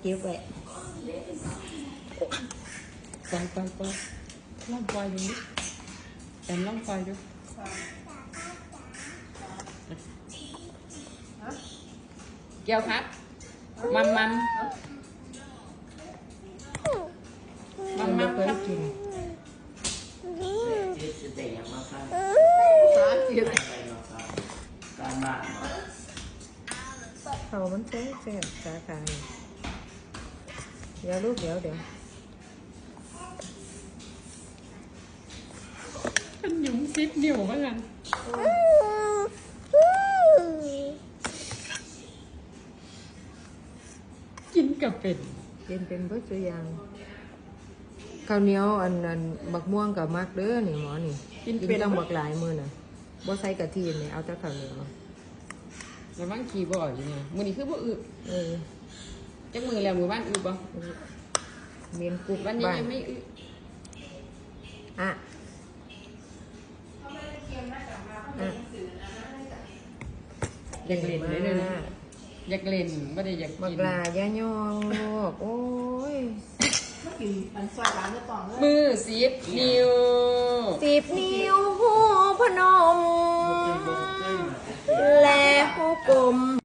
เก็บไว้ไปไปไปล่องไฟดูดิแต่ล่องไฟดูเกียวครับ มัมมัมมัมมัมเคครัยบกินที่จะแต่งอย่างมาครับสาเกียวไปมาครับการบ้านมาเขามันแซ่บแซ่บสาขานี่ เดี๋ยวลูกเดี๋ยวเดี๋ยวมันหยุ่มซิปนิ้วเหมือนกันกินกับเป็ดกินเป็นเบิดตัวอย่างข้าวเหนียวอันอันบักม่วงกับมักเด้อนี่หมอนี่กินกินเป็ดต้องบักหลายมือน่ะบ่ใส่กะทินี่เอาแต่ข้าวเหนียวแล้วบ้างขี่บ่อยอยู่เนี่ยมือนี้คือบ่อึเออ จักมือแล้วมือบ้านอึบ่เมียนกุกบ้านนี้บ้านยังไม่อึอะอะอยากเล่นเลยนะอยากเล่นไม่ได้อยากบักิกน ลาย่ายองลูกโอ้ยมือสิบนิ้วสิบนิ้วหูพนม และหูกลม